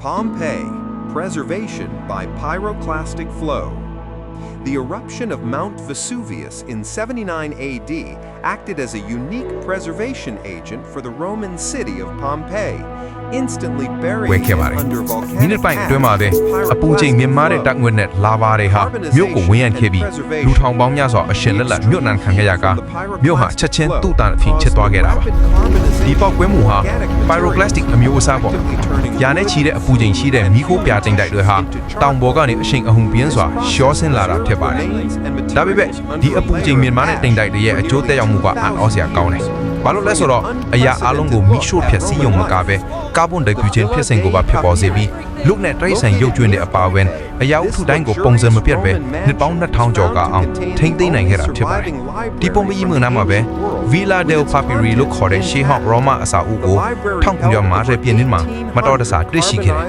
Pompeii Preservation by Pyroclastic Flow. The eruption of Mount Vesuvius in 79 AD acted as a unique preservation agent for the Roman city of Pompeii, instantly ဝဲ burying ခဲ့ပါ it တယ် under မိန volcanic စ်ပိုင်းအတွင်းမှာပဲ paths, အပူချိန်မြင့်မားတဲ့တက်ငွေ့နဲ့လာဗာတွေဟာမြို့ကိုဝန်းရံခဲ့ပြီးလူထောင်ပေါင်းများစွာအရှင်လက်လက်မြို့နံခံခဲ့ရကမြို့ဟာချက်ချင်းတူတန်အဖြစ်ချစ်သွားခဲ့တာပါဒီပေါက်ကွဲမှုဟာ pyroclastic အမျိုးအစားပေါ့ရာနဲ့ချီတဲ့အပူချိန်ရှိတဲ့မီးခိုးပြတိမ်တိုက်တွေဟာတောင်ပေါ်ကနေအရှိန်အဟုန်ပြင်းစွာရှောဆင်းလာတာဖြစ်ပါတယ်ဒါပေမဲ့ဒီအပူချိန်မြင့်မားတဲ့တိမ်တိုက်တွေရဲ့အကျိုးသက်ရောက်မှုကအံ့ဩစရာကောင်းတယ် ဘာလို့လဲဆိုတော့အရာအလုံးကိုမီးရှို့ဖျက်ဆီးရုံမကပဲကာဗွန်ဒိုက်အောက်ဆိုဒ်ဖြစ်စဉ်ကိုပါဖြစ်ပေါ်စေပြီးလူနဲ့တရိတ်ဆန်ရုပ်ကျွင်းတဲ့အပါအဝင်အရာဥထုတိုင်းကိုပုံစံမပြတ်ပဲနှစ်ပေါင်း2000ကျော်ကအောင်ထိမ့်သိမ်းနိုင်ခဲ့တာဖြစ်ပါတယ်ဒီပုံမကြီးမှုနားမှာပဲ Villa del Papiri လို့ခေါ်တဲ့ရှေးဟောင်းရောမအစာအုပ်ကို1950ပြည့်နှစ်မှာမတော်တဆတွေ့ရှိခဲ့တယ်